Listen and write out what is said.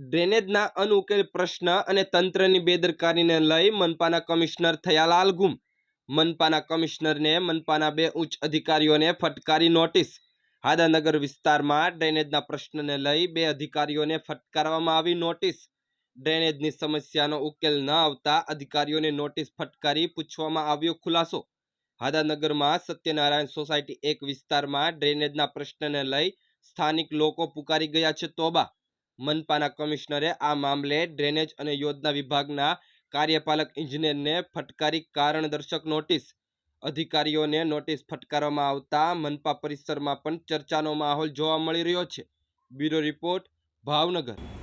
ડ્રેનેજના અનુકેલ પ્રશ્ન અને તંત્રની બેદરકારીને લઈ મનપાના કમિશનર થયા લાલઘુમ. મનપાના કમિશનરને મનપાના બે ઉચ્ચ અધિકારીઓને ફટકારી નોટિસ. હાદાનગર વિસ્તારમાં ડ્રેનેજના પ્રશ્નને લઈ બે અધિકારીઓને ફટકારવામાં આવી નોટિસ. ડ્રેનેજની સમસ્યાનો ઉકેલ ન આવતા અધિકારીઓને નોટિસ ફટકારી પૂછવામાં આવ્યો ખુલાસો. હાદાનગરમાં સત્યનારાયણ સોસાયટી એક વિસ્તારમાં ડ્રેનેજના પ્રશ્નને લઈ સ્થાનિક લોકો પુકારી ગયા છે તોબા. મનપાના કમિશનરે આ મામલે ડ્રેનેજ અને યોજના વિભાગના કાર્યપાલક ઇજનેરને ફટકારી કારણદર્શક નોટિસ. અધિકારીઓને નોટિસ ફટકારવામાં આવતા મનપા પરિસરમાં પણ ચર્ચાનો માહોલ જોવા મળી રહ્યો છે. Bureau report, Bhavnagar.